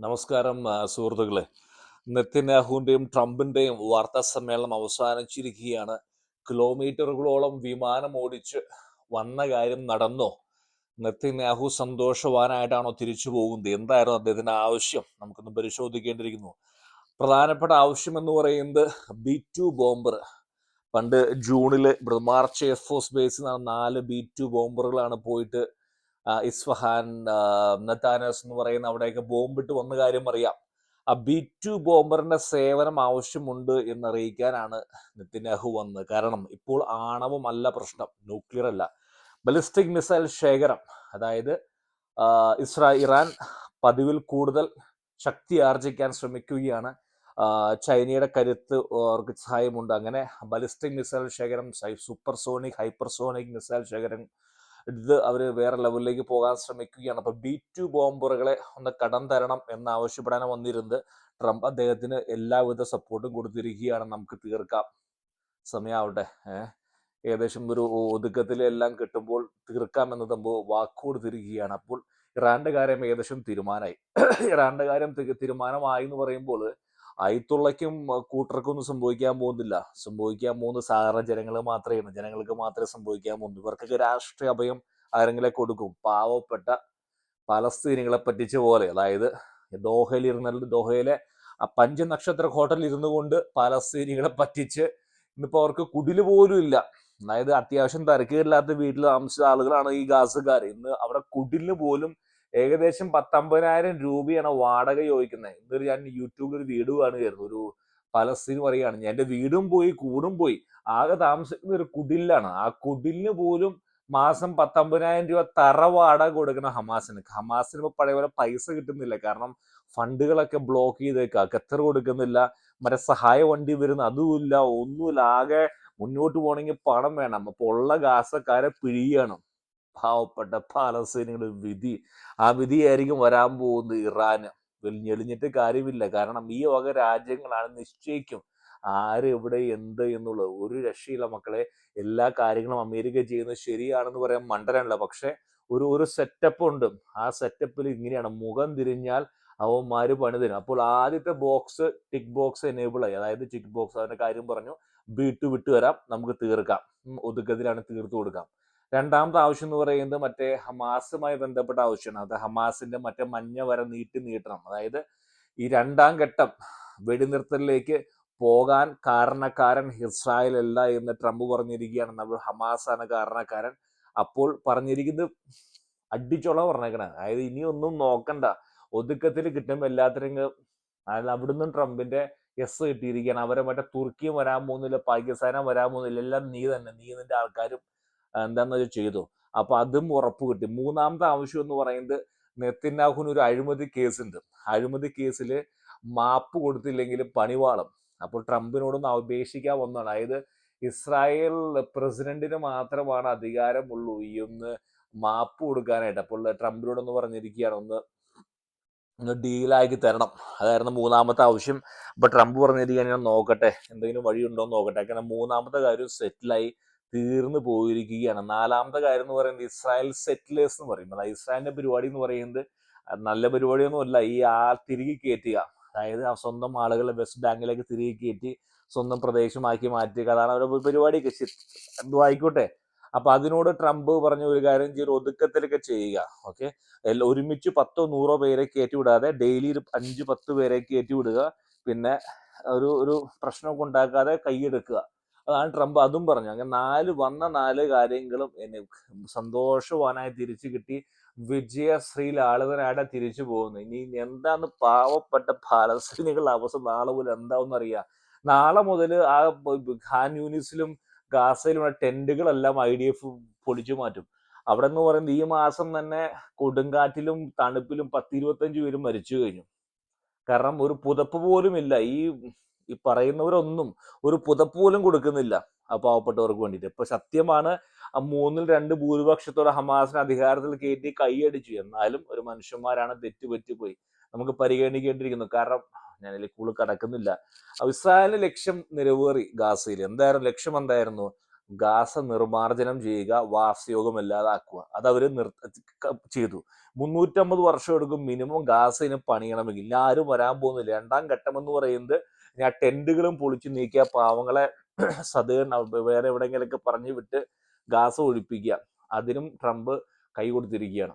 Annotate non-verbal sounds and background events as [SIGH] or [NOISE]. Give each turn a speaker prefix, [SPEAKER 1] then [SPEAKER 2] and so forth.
[SPEAKER 1] നമസ്കാരം സുഹൃത്തുക്കളെ. നെത്തന്യാഹുവിന്റെയും ട്രംപിന്റെയും വാർത്താ സമ്മേളനം അവസാനിച്ചിരിക്കുകയാണ്. കിലോമീറ്ററുകളോളം വിമാനം ഓടിച്ച് വന്ന കാര്യം നടന്നോ? നെത്തന്യാഹു സന്തോഷവാനായിട്ടാണോ തിരിച്ചു പോകുന്നത്? എന്തായിരുന്നു അദ്ദേഹത്തിന്റെ ആവശ്യം? നമുക്കൊന്ന് പരിശോധിക്കേണ്ടിയിരിക്കുന്നു. പ്രധാനപ്പെട്ട ആവശ്യം എന്ന് പറയുന്നത് ബി ടു ബോംബർ. പണ്ട് ജൂണിൽ മാർച്ച് എയർഫോഴ്സ് ബേസിൽ നിന്നാണ് നാല് ബി ടു ബോംബറുകളാണ് പോയിട്ട് ഇസ്ഫഹാൻ നത്താനസ് എന്ന് പറയുന്ന അവിടെയൊക്കെ ബോംബിട്ട് വന്ന കാര്യം അറിയാം. ആ ബി ടു ബോംബറിന്റെ സേവനം ആവശ്യമുണ്ട് എന്നറിയിക്കാനാണ് നിതിനഹു വന്നത്. കാരണം ഇപ്പോൾ ആണവമല്ല പ്രശ്നം ന്യൂക്ലിയർ അല്ല. ബലിസ്റ്റിക് മിസൈൽ ശേഖരം അതായത് ഇസ്രാ ഇറാൻ പതിവിൽ കൂടുതൽ ശക്തി ആർജിക്കാൻ ശ്രമിക്കുകയാണ്. ചൈനയുടെ കരുത്ത് അവർക്ക് സഹായമുണ്ട്. അങ്ങനെ ബലിസ്റ്റിക് മിസൈൽ ശേഖരം സൂപ്പർ സോണിക് ഹൈപ്പർസോണിക് മിസൈൽ ശേഖരം ഇത് അവർ വേറെ ലെവലിലേക്ക് പോകാൻ ശ്രമിക്കുകയാണ്. അപ്പോൾ ബി ടു ബോംബറുകളെ ഒന്ന് കടം തരണം എന്ന് ആവശ്യപ്പെടാൻ വന്നിരുന്നത്. ട്രംപ് അദ്ദേഹത്തിന് എല്ലാവിധ സപ്പോർട്ടും കൊടുത്തിരിക്കുകയാണ്. നമുക്ക് തീർക്കാം. സമയാവട്ടെ. ഏകദേശം ഒരു ഒതുക്കത്തിലെല്ലാം കിട്ടുമ്പോൾ തീർക്കാം എന്ന് തമ്പോ വാക്ക് കൊടുത്തിരിക്കുകയാണ്. അപ്പോൾ ഇറാന്റെ കാര്യം ഏകദേശം തീരുമാനമായി ഇറാന്റെ കാര്യം തീരുമാനമായി എന്ന് പറയുമ്പോൾ അയത്തുള്ളയ്ക്കും അഹ് കൂട്ടർക്കും ഒന്നും സംഭവിക്കാൻ പോകുന്നില്ല. സംഭവിക്കാൻ പോകുന്ന ജനങ്ങൾ മാത്രമേ ജനങ്ങൾക്ക് മാത്രമേ സംഭവിക്കാൻ പോകുന്നു. ഇവർക്കൊക്കെ രാഷ്ട്രീയ അഭയം ആരെങ്കിലും കൊടുക്കും. പാവപ്പെട്ട പലസ്തീനികളെ പറ്റിച്ച പോലെ. അതായത് ദോഹയിൽ ഇരുന്ന ദോഹയിലെ ആ പഞ്ചനക്ഷത്ര ഹോട്ടലിൽ ഇരുന്നു കൊണ്ട് പലസ്തീനികളെ പറ്റിച്ച് ഇന്നിപ്പോൾ അവർക്ക് കുടിൽ പോലും ഇല്ല. അതായത് അത്യാവശ്യം തിരക്കില്ലാത്ത വീട്ടിൽ താമസിച്ച ആളുകളാണ് ഈ ഗാസുകാർ ഇന്ന് അവിടെ കുടിലിന് പോലും ഏകദേശം പത്തമ്പതിനായിരം രൂപയാണ് വാടക ചോദിക്കുന്നത്. ഇന്നൊരു ഞാൻ യൂട്യൂബിൽ ഒരു വീട് കാണുകയായിരുന്നു. ഒരു പലസ്തീൻ പറയുകയാണ്. എന്റെ വീടും പോയി കൂടും പോയി. ആകെ താമസിക്കുന്ന ഒരു കുടിലാണ് ആ കുടിലിന് പോലും മാസം പത്തമ്പതിനായിരം രൂപ തറ വാടക കൊടുക്കണം ഹമാസിന്. ഹമാസിന് ഇപ്പൊ പഴയ പോലെ പൈസ കിട്ടുന്നില്ല. കാരണം ഫണ്ടുകളൊക്കെ ബ്ലോക്ക് ചെയ്തേക്കുക ഖത്തർ കൊടുക്കുന്നില്ല. മറ്റേ സഹായ വണ്ടി വരുന്ന അതുമില്ല. ഒന്നുമില്ല. ആകെ മുന്നോട്ട് പോകണമെങ്കിൽ പണം വേണം. അപ്പൊ ഉള്ള ഗാസക്കാരെ പിഴിയാണ് പാവപ്പെട്ട പാലസ്തീനികളുടെ വിധി ആ വിധിയായിരിക്കും വരാൻ പോകുന്നത് ഇറാന്. ഞെളിഞ്ഞിട്ട് കാര്യമില്ല. കാരണം ഈ വക രാജ്യങ്ങളാണ് നിശ്ചയിക്കും ആര് എവിടെ എന്ത് എന്നുള്ളത് ഒരു രക്ഷയില്ല മക്കളെ. എല്ലാ കാര്യങ്ങളും അമേരിക്ക ചെയ്യുന്നത് ശരിയാണെന്ന് പറയാൻ മണ്ടനല്ല. പക്ഷെ ഒരു ഒരു സെറ്റപ്പ് ഉണ്ട്. ആ സെറ്റപ്പിൽ ഇങ്ങനെയാണ്. മുഖം തിരിഞ്ഞാൽ അവന്മാര് പണി തരും. അപ്പോൾ ആദ്യത്തെ ബോക്സ് ടിക്ക് ബോക്സ് എനേബിൾ ആയി. അതായത് ടിക്ക് ബോക്സ് അതിന്റെ കാര്യം പറഞ്ഞു. ബീട്ട് വിട്ട് വരാം. നമുക്ക് തീർക്കാം. ഒതുക്കത്തിലാണ് തീർത്തു കൊടുക്കാം. രണ്ടാമത്തെ ആവശ്യം എന്ന് പറയുന്നത് മറ്റേ ഹമാസുമായി ബന്ധപ്പെട്ട ആവശ്യമാണ്. അത് ഹമാസിന്റെ മറ്റേ മഞ്ഞ വരെ നീട്ടി നീട്ടണം. അതായത് ഈ രണ്ടാം ഘട്ടം വെടിനിർത്തലിലേക്ക് പോകാൻ കാരണക്കാരൻ ഇസ്രായേൽ അല്ല എന്ന് ട്രംപ് പറഞ്ഞിരിക്കുകയാണ്. നമ്മൾ ഹമാസാണ് കാരണക്കാരൻ. അപ്പോൾ പറഞ്ഞിരിക്കുന്നത് അടിച്ചോളം പറഞ്ഞേക്കണ. അതായത് ഇനിയൊന്നും നോക്കണ്ട. ഒതുക്കത്തിൽ കിട്ടുമ്പോൾ എല്ലാത്തിനും. അതായത് അവിടുന്ന് ട്രംപിന്റെ എസ് കിട്ടിയിരിക്കുകയാണ്. അവരെ മറ്റേ തുർക്കിയും വരാൻ പോകുന്നില്ല പാകിസ്ഥാനും വരാൻ പോകുന്നില്ല. എല്ലാം നീ തന്നെ. നീ നിന്റെ ആൾക്കാരും എന്താന്ന് വെച്ചാൽ ചെയ്തു. അപ്പൊ അതും ഉറപ്പ് കിട്ടി. മൂന്നാമത്തെ ആവശ്യം എന്ന് പറയുന്നത് നെത്തിനാഹുന് ഒരു അഴിമതി കേസുണ്ട്. അഴിമതി കേസിൽ മാപ്പ് കൊടുത്തില്ലെങ്കിൽ പണിവാളും. അപ്പോൾ ട്രംപിനോടൊന്ന് അപേക്ഷിക്കാൻ വന്നതാണ്. അതായത് ഇസ്രായേൽ പ്രസിഡന്റിന് മാത്രമാണ് അധികാരമുള്ളൂ ഈ ഒന്ന് മാപ്പ് കൊടുക്കാനായിട്ട്. അപ്പോൾ ട്രംപിനോടൊന്ന് പറഞ്ഞിരിക്കുകയാണ് ഒന്ന് ഒന്ന് ഡീലാക്കി തരണം. അതായിരുന്നു മൂന്നാമത്തെ ആവശ്യം. അപ്പൊ ട്രംപ് പറഞ്ഞിരിക്കുകയാണ് ഞാൻ നോക്കട്ടെ എന്തെങ്കിലും വഴിയുണ്ടോ എന്ന് നോക്കട്ടെ. കാരണം മൂന്നാമത്തെ കാര്യം സെറ്റിലായി. തീർന്നു പോയിരിക്കുകയാണ്. നാലാമത്തെ കാര്യം എന്ന് പറയുന്നത് ഇസ്രായേൽ സെറ്റിലേഴ്സ് എന്ന് പറയും. അതായത് ഇസ്രായേലിന്റെ പരിപാടി എന്ന് പറയുന്നത് നല്ല പരിപാടിയൊന്നും അല്ല. ഈ ആ തിരികെ കയറ്റുക അതായത് സ്വന്തം ആളുകളെ വെസ്റ്റ് ബാങ്കിലേക്ക് തിരികെ കയറ്റി സ്വന്തം പ്രദേശമാക്കി മാറ്റുക. അതാണ് അവരുടെ പരിപാടിയൊക്കെ. എന്തോ ആയിക്കോട്ടെ. അപ്പൊ അതിനോട് ട്രംപ് പറഞ്ഞ ഒരു കാര്യം ചെയ്ത് ഒതുക്കത്തിലൊക്കെ ചെയ്യുക. ഓക്കെ? ഒരുമിച്ച് പത്തോ നൂറോ പേരെ കയറ്റി വിടാതെ ഡെയിലി ഒരു അഞ്ച് പത്ത് പേരെ കയറ്റി വിടുക പിന്നെ ഒരു ഒരു പ്രശ്നമൊക്കെ ഉണ്ടാക്കാതെ കൈയെടുക്കുക. അതാണ് ട്രംപ്. അതും പറഞ്ഞു. അങ്ങനെ നാല് വന്ന നാല് കാര്യങ്ങളും എന്നെ സന്തോഷവാനായി തിരിച്ചു കിട്ടി. വിജയശ്രീയിൽ ലാളിതനായിട്ട് തിരിച്ചു പോകുന്നു. ഇനി എന്താന്ന് പാവപ്പെട്ട പാലസ്തീനികളുടെ അവസ്ഥ നാളെ മുതൽ എന്താവെന്ന് അറിയാം? നാളെ മുതൽ ആ ഖാൻ യൂണിസിലും ഗാസയിലുള്ള ടെന്റുകളെല്ലാം ഐ ഡി എഫ് പൊളിച്ചു മാറ്റും. അവിടെ എന്ന് പറയുന്നത് ഈ മാസം തന്നെ കൊടുങ്കാറ്റിലും തണുപ്പിലും പത്തിരുപത്തഞ്ച് പേരും മരിച്ചു കഴിഞ്ഞു. കാരണം ഒരു പുതപ്പ് പോലും ഇല്ല ഈ ഈ പറയുന്നവരൊന്നും ഒരു പുതപ്പ് പോലും കൊടുക്കുന്നില്ല ആ പാവപ്പെട്ടവർക്ക് വേണ്ടിയിട്ട്. ഇപ്പൊ സത്യമാണ് ആ മൂന്നിൽ രണ്ട് ഭൂരിപക്ഷത്തോടെ ഹമാസിനെ അധികാരത്തിൽ കയറ്റി കൈയടിച്ചു. എന്നാലും ഒരു മനുഷ്യന്മാരാണ് തെറ്റുപറ്റിപ്പോയി നമുക്ക് പരിഗണിക്കേണ്ടിയിരിക്കുന്നു. കാരണം ഞാൻ ഇതിൽ കൂടുതൽ കടക്കുന്നില്ല. ഇസ്രായേലിന്റെ ലക്ഷ്യം നിറവേറി ഗാസയിൽ. എന്തായിരുന്നു? ലക്ഷ്യം എന്തായിരുന്നു? ഗാസ നിർമാർജനം ചെയ്യുക വാസയോഗം ഇല്ലാതാക്കുക. അത് അവർ നിർ ചെയ്തു. മുന്നൂറ്റമ്പത് വർഷം എടുക്കും മിനിമം ഗാസയിന് പണിയണമെങ്കിൽ. ഇനി ആരും വരാൻ പോകുന്നില്ല. രണ്ടാം ഘട്ടം എന്ന് പറയുന്നത് ഞാൻ ടെന്റുകളും പൊളിച്ചു നീക്കിയ പാവങ്ങളെ [CLEARS THROAT] സദേൺ വേറെ എവിടെയെങ്കിലൊക്കെ പറഞ്ഞു വിട്ട് ഗാസ ഒഴിപ്പിക്കുക. അതിനും ട്രംപ് കൈ കൊടുത്തിരിക്കുകയാണ്.